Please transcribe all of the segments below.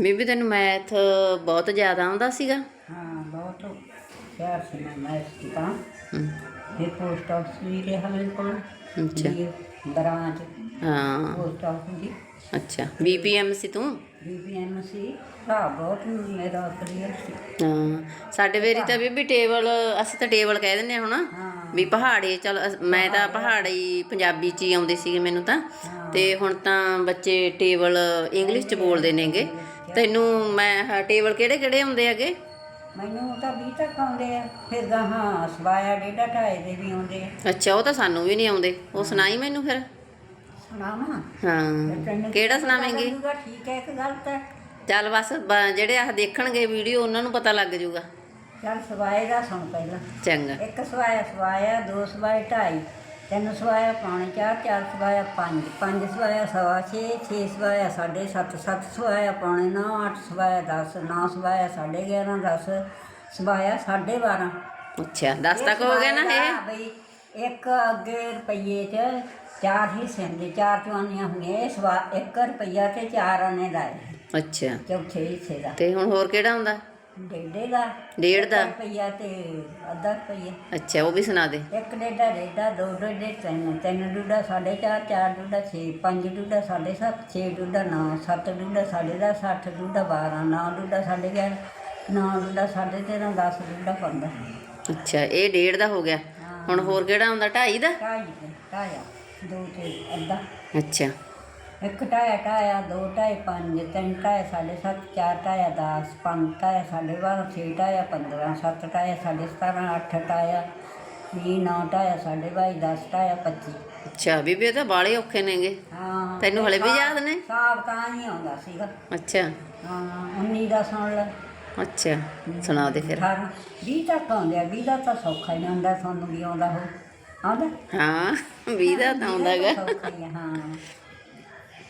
ਬੀਬੀ ਤੈਨੂੰ ਮੈਥ ਬਹੁਤ ਜ਼ਿਆਦਾ ਆਉਂਦਾ ਸੀਗਾ। ਹਾਂ ਬਹੁਤ ਪਿਆਰ ਸੀ ਮੈਂ ਮੈਥ ਦੀ ਤਾਂ। ਹਮ, ਫਿਰ ਪੋਸਟ ਆਫਿਸ ਵੀ ਰਿਹਾ ਮੇਰੇ ਕੋਲ। ਅੱਛਾ। ਵੀ ਬਰਾਂਚ। ਹਾਂ। ਪੋਸਟ ਆਫਿਸ ਦੀ ਅੱਛਾ। ਬੀਪੀਐਮ ਸੀ ਤੂੰ? ਬੀਬੀਐਮ ਸੀ। ਹਾਂ ਬਹੁਤ ਮੇਰਾ ਕਲੀਅਰ ਸੀ। ਹਾਂ। ਸਾਡੇ ਵੇਰੀ ਤਾਂ ਬੀਬੀ ਟੇਬਲ ਅਸੀਂ ਤਾਂ ਟੇਬਲ ਕਹਿ ਦਿੰਦੇ ਆ ਹੁਣ ਹਾਂ। ਵੀ ਪਹਾੜੀ ਚਲ ਮੈਂ ਤਾਂ ਪਹਾੜੀ। ਪੰਜਾਬੀ ਚ ਹੀ ਆਉਂਦੇ ਸੀਗੇ ਮੈਨੂੰ ਤਾਂ। ਤੇ ਹੁਣ ਤਾਂ ਬੱਚੇ ਟੇਬਲ ਇੰਗਲਿਸ਼ ਚ ਬੋਲਦੇ ਨੇਗੇ। ਤੈਨੂੰ ਮੈਂ ਟੇਬਲ ਕਿਹੜੇ ਕਿਹੜੇ ਆਉਂਦੇ ਹੈਗੇ? ਮੈਨੂੰ ਤਾਂ ਵੀ ਤੱਕ ਆਉਂਦੇ ਆ। ਫਿਰ ਗਾਹਾਂ ਸਵਾਇਆ ਡੇਢਾ ਢਾਈ ਦੇ ਵੀ ਆਉਂਦੇ ਆ। ਅੱਛਾ ਉਹ ਤਾਂ ਸਾਨੂੰ ਵੀ ਨਹੀਂ ਆਉਂਦੇ। ਉਹ ਸੁਣਾਈ ਮੈਨੂੰ ਫਿਰ? ਸੁਣਾਵਾਂ? ਹਾਂ। ਕਿਹੜਾ ਸੁਣਾਵੇਂਗੀ? ਠੀਕ ਹੈ ਇੱਕ ਗਲਤ ਹੈ ਚੱਲ ਬਸ ਜਿਹੜੇ ਆਹ ਦੇਖਣਗੇ ਵੀਡੀਓ ਉਹਨਾਂ ਨੂੰ ਪਤਾ ਲੱਗ ਜਾਊਗਾ ਚੱਲ ਸਵਾਏ ਦਾ ਸੁਣ ਪਹਿਲਾਂ। ਚੰਗਾ। ਇੱਕ ਸਵਾਇਆ ਸਵਾਇਆ ਦੋ ਸਵਾਏ ਢਾਈ ਤਿੰਨ ਸਵਾਇਆ ਪੌਣੇ ਚਾਰ ਚਾਰ ਸਵਾਇਆ ਪੰਜ ਪੰਜ ਸਵਾਇਆ ਸਵਾ ਛੇ ਛੇ ਸਵਾਇਆ ਸਾਢੇ ਸੱਤ ਸੱਤ ਸਵਾਇਆ ਪੌਣੇ ਨੌ ਅੱਠ ਸਵਾਇਆ 10 ਨੌ ਸਵਾਇਆ ਸਾਢੇ 11 10 ਸਵਾਇਆ ਸਾਢੇ 12 ਅੱਛਾ 10 ਤੱਕ ਹੋ ਗਿਆ ਨਾ ਇਹ? ਬਈ ਇੱਕ ਅੱਗੇ ਰੁਪਈਏ 'ਚ ਚਾਰ ਹਿੱਸੇ ਹੁੰਦੇ ਚਾਰ ਚਵਾਨੀਆਂ ਹੁੰਦੀਆਂ ਇਹ ਸਵਾ 1 ਰੁਪਈਆ ਤੇ ਚਾਰ ਆਨੇ ਦਾ ਹੈ। ਅੱਛਾ। ਚੌਥੇ ਹਿੱਸੇ ਦਾ। ਤੇ ਹੁਣ ਹੋਰ ਕਿਹੜਾ ਹੁੰਦਾ? ਡੇਢੇ ਦਾ? ਡੇਢ ਦਾ ਰੁਪਈਆ ਤੇ ਅੱਧਾ ਰੁਪਈਆ। ਅੱਛਾ ਉਹ ਵੀ ਸੁਣਾ ਦੇ। ਇੱਕ ਡੇਢਾ ਡੇਢਾ ਦੋ ਡੇਢੇ ਤਿੰਨ। ਤਿੰਨ ਡੂਡਾ ਸਾਢੇ ਚਾਰ ਚਾਰ ਡੂਡਾ ਛੇ ਪੰਜ ਡੂਡਾ ਸਾਢੇ ਸੱਤ ਛੇ ਡੂਡਾ ਨੌ ਸੱਤ ਡੂਡਾ ਸਾਢੇ ਦਸ ਅੱਠ ਡੂਡਾ ਬਾਰਾਂ ਨੌ ਡੂਡਾ ਸਾਢੇ ਗਿਆਰਾਂ ਨੌ ਡੂਡਾ ਸਾਢੇ ਤੇਰਾਂ ਦਸ ਡੂਡਾ ਪੰਦਰਾਂ। ਅੱਛਾ ਇਹ ਡੇਢ ਦਾ ਹੋ ਗਿਆ। ਹੁਣ ਹੋਰ ਕਿਹੜਾ ਹੁੰਦਾ 2.5 ਦਾ? ਢਾਈ ਢਾਇਆ ਦੋ ਤੇ ਅੱਧਾ। ਅੱਛਾ। ਇੱਕ ਢਾਇਆ ਢਾਇਆ ਦੋ ਢਾਈ ਪੰਜ ਤਿੰਨ ਢਾਇਆ ਸਾਢੇ ਸੱਤ ਚਾਰ ਢਾਇਆ ਦਸ ਪੰਜ ਢਾਇਆ ਸਾਢੇ ਬਾਰਾਂ ਛੇ ਢਾਇਆ ਪੰਦਰਾਂ ਸੱਤ ਢਾਇਆ ਸਾਢੇ ਸਤਾਰਾਂ ਅੱਠ ਢਾਇਆ ਵੀਹ ਨੌ ਢਾਇਆ ਸਾਢੇ ਬਾਈ ਦਸ ਢਾਇਆ ਪੱਚੀ। ਅੱਛਾ ਬੀਬੀ ਇਹ ਤਾਂ ਬਾਲੇ ਔਖੇ ਨੇਗੇ ਹਾਂ ਤੈਨੂੰ ਹਲੇ ਵੀ ਯਾਦ ਨੇ? ਹਿਸਾਬ ਤਾਂ ਨਹੀਂ ਆਉਂਦਾ ਸੀਗਾ। ਅੱਛਾ। ਹਾਂ 19 ਦਾ ਸੁਣ ਲੈ। ਅੱਛਾ ਸੁਣਾ ਦੇ ਫਿਰ। 18 20 ਤੱਕ ਆਉਂਦੇ ਆ 20 ਦਾ ਤਾਂ ਸੌਖਾ ਹੀ ਆਉਂਦਾ ਤੁਹਾਨੂੰ ਵੀ ਆਉਂਦਾ ਹੋ ਆਉਂਦਾ? ਹਾਂ 20 ਦਾ ਤਾਂ ਆਉਂਦਾ ਹੈਗਾ ਸੌਖਾ ਹੀ ਆ, ਹਾਂ।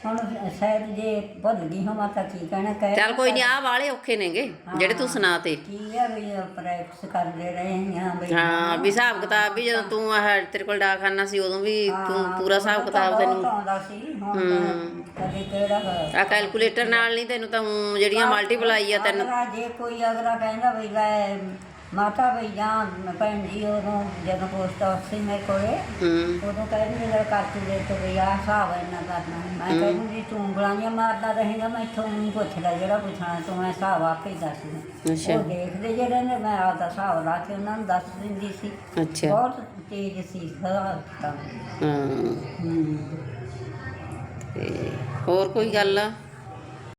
ਹੁਣ ਸ਼ਾਇਦ ਜੇ ਭੁੱਲ ਗਈ ਹੋਵਾਂ ਤਾਂ ਕੀ ਕਹਿਣਾ ਕਹਿ ਚੱਲ ਕੋਈ ਨਹੀਂ ਆਹ ਵਾਲੇ ਔਖੇ ਨੇਗੇ ਜਿਹੜੇ ਤੂੰ ਸੁਣਾ ਤੇ ਕੀ ਆ ਵੀ ਪ੍ਰੈਕਟਿਸ ਕਰਦੇ ਰਹੇ ਹਾਂ ਬਈ ਹਾਂ ਵੀ ਹਿਸਾਬ ਕਿਤਾਬ ਵੀ ਜਦੋਂ ਤੂੰ ਆਹ ਤੇਰੇ ਕੋਲ ਡਾਕਖਾਨਾ ਸੀ ਉਦੋਂ ਵੀ ਤੂੰ ਪੂਰਾ ਹਿਸਾਬ ਕਿਤਾਬ ਤੈਨੂੰ ਆਉਂਦਾ ਸੀ ਹੁਣ ਤਾਂ ਕਦੇ ਕਿਹੜਾ ਵਾ। ਆ ਕੈਲਕੂਲੇਟਰ ਨਾਲ ਨਹੀਂ ਤੈਨੂੰ ਤਾਂ ਊਂ ਜਿਹੜੀਆਂ ਮਲਟੀਪਲਾਈ ਆ ਤੈਨੂੰ ਅਗਲਾ ਜੇ ਕੋਈ ਅਗਲਾ ਕਹਿੰਦਾ ਵੀ ਲੈ ਮਾਤਾ ਬਈ ਜਾਂ ਭੈਣ ਜੀ ਉਦੋਂ ਜਦੋਂ ਪੋਸਟ ਆਫਿਸ ਸੀ ਮੇਰੇ ਕੋਲੇ ਹੂੰ ਉਦੋਂ ਕਹਿੰਦੇ ਮੇਰਾ ਕਾਲਕੂਲੇਟਰ ਵੀ ਆ ਹਿਸਾਬ ਇੰਨਾ ਕਰਨਾ ਮੈਂ ਕਹਿੰਦੀ ਜੀ ਤੂੰ ਉਂਗਲਾਂ ਜਿਹੀਆਂ ਮਾਰਦਾ ਰਹੇਗਾ ਮੈਂ ਇੱਥੋਂ ਨਹੀਂ ਪੁੱਛ ਲੈ ਜਿਹੜਾ ਪੁੱਛਣਾ ਤੂੰ ਮੈਂ ਹਿਸਾਬ ਆਪੇ ਹੀ ਦੱਸ ਦੇ ਅੱਛਾ ਉਹ ਦੇਖਦੇ ਜਿਹੜੇ ਨੇ ਮੈਂ ਆਪਦਾ ਹਿਸਾਬ ਲਾ ਕੇ ਉਹਨਾਂ ਨੂੰ ਦੱਸ ਦਿੰਦੀ ਸੀ ਅੱਛਾ ਬਹੁਤ ਤੇਜ਼ ਸੀ ਹਿਸਾਬ ਤਾਂ ਹਾਂ ਹੂੰ ਤੇ ਹੋਰ ਕੋਈ ਗੱਲ ਆ